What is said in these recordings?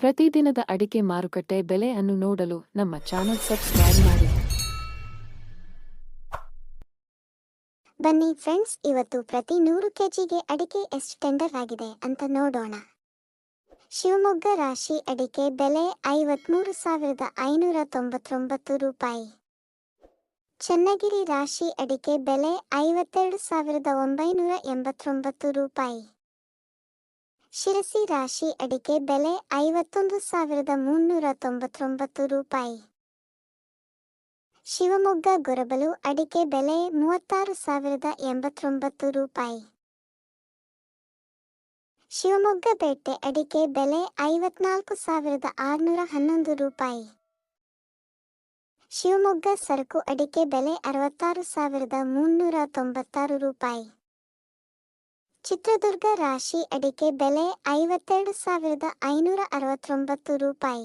ಪ್ರತಿದಿನದ ಅಡಿಕೆ ಮಾರುಕಟ್ಟೆ ಬೆಲೆ ಅನ್ನು ನೋಡಲು ನಮ್ಮ ಚಾನೆಲ್ ಸಬ್ಸ್ಕ್ರೈಬ್ ಮಾಡಿ. ಬನ್ನಿ ಫ್ರೆಂಡ್ಸ್, ಇವತ್ತು ಪ್ರತಿ ನೂರು ಕೆಜಿಗೆ ಅಡಿಕೆ ಎಷ್ಟು ಟೆಂಡರ್ ಆಗಿದೆ ಅಂತ ನೋಡೋಣ. ಶಿವಮೊಗ್ಗ ರಾಶಿ ಅಡಿಕೆ ಬೆಲೆ ಐವತ್ಮೂರು ಸಾವಿರದ ಐನೂರ ತೊಂಬತ್ತೊಂಬತ್ತು ರೂಪಾಯಿ. ಚನ್ನಗಿರಿ ರಾಶಿ ಅಡಿಕೆ ಬೆಲೆ ಐವತ್ತೆರಡು ಸಾವಿರದ ಒಂಬೈನೂರ ಎಂಬತ್ತೊಂಬತ್ತು ರೂಪಾಯಿ. ಶಿರಸಿ ರಾಶಿ ಅಡಿಕೆ ಬೆಲೆ ಐವತ್ತೊಂದು ಸಾವಿರದ ಮುನ್ನೂರ ತೊಂಬತ್ತೊಂಬತ್ತು ರೂಪಾಯಿ. ಶಿವಮೊಗ್ಗ ಗೊರಬಲು ಅಡಿಕೆ ಬೆಲೆ ಮೂವತ್ತಾರು ಸಾವಿರದ ಎಂಬತ್ತೊಂಬತ್ತು ರೂಪಾಯಿ. ಶಿವಮೊಗ್ಗ ಬೇಟೆ ಅಡಿಕೆ ಬೆಲೆ ಐವತ್ನಾಲ್ಕು ಸಾವಿರದ ಆರುನೂರ ಹನ್ನೊಂದು ರೂಪಾಯಿ. ಶಿವಮೊಗ್ಗ ಸರಕು ಅಡಿಕೆ ಬೆಲೆ ಅರವತ್ತಾರು ಸಾವಿರದ ಮುನ್ನೂರ ತೊಂಬತ್ತಾರು ರೂಪಾಯಿ. ಚಿತ್ರದುರ್ಗ ರಾಶಿ ಅಡಿಕೆ ಬೆಲೆ ಐವತ್ತೆರಡು ಸಾವಿರದ ಐನೂರ ಅರವತ್ತೊಂಬತ್ತು ರೂಪಾಯಿ.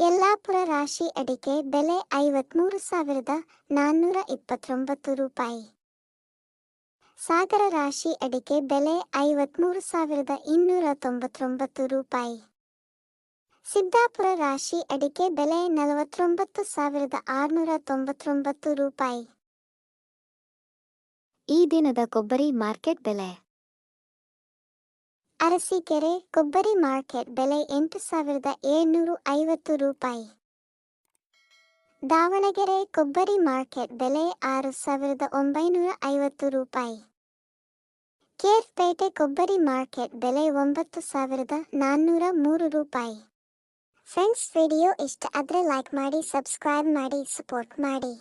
ಯಲ್ಲಾಪುರ ರಾಶಿ ಅಡಿಕೆ ಬೆಲೆ ಐವತ್ಮೂರು ಸಾವಿರದ ನಾನ್ನೂರ ಇಪ್ಪತ್ತೊಂಬತ್ತು ರೂಪಾಯಿ. ಸಾಗರ ರಾಶಿ ಅಡಿಕೆ ಬೆಲೆ ಐವತ್ಮೂರು ಸಾವಿರದ ಇನ್ನೂರ ತೊಂಬತ್ತೊಂಬತ್ತು ರೂಪಾಯಿ. ಸಿದ್ದಾಪುರ ರಾಶಿ ಅಡಿಕೆ ಬೆಲೆ ನಲವತ್ತೊಂಬತ್ತು ಸಾವಿರದ ಆರುನೂರ ತೊಂಬತ್ತೊಂಬತ್ತು ರೂಪಾಯಿ. ಈ ದಿನದ ಕೊಬ್ಬರಿ ಮಾರ್ಕೆಟ್ ಬೆಲೆ? ಅರಸೀಕೆರೆ ಕೊಬ್ಬರಿ ಮಾರ್ಕೆಟ್ ಬೆಲೆ ಎಂಟು ಸಾವಿರದ ಏಳ್ನೂರು ಐವತ್ತು ರೂಪಾಯಿ. ದಾವಣಗೆರೆ ಕೊಬ್ಬರಿ ಮಾರ್ಕೆಟ್ ಬೆಲೆ ಆರು ಸಾವಿರದ ಒಂಬೈನೂರ ಐವತ್ತು ರೂಪಾಯಿ. ಕೇರ್ಪೇಟೆ ಕೊಬ್ಬರಿ ಮಾರ್ಕೆಟ್ ಬೆಲೆ ಒಂಬತ್ತು ಸಾವಿರದ ನಾನ್ನೂರ ಮೂರು ರೂಪಾಯಿ. ಫ್ರೆಂಡ್ಸ್ ವಿಡಿಯೋ ಇಷ್ಟ ಆದರೆ ಲೈಕ್ ಮಾಡಿ ಸಬ್ಸ್ಕ್ರೈಬ್ ಮಾಡಿ ಸಪೋರ್ಟ್ ಮಾಡಿ.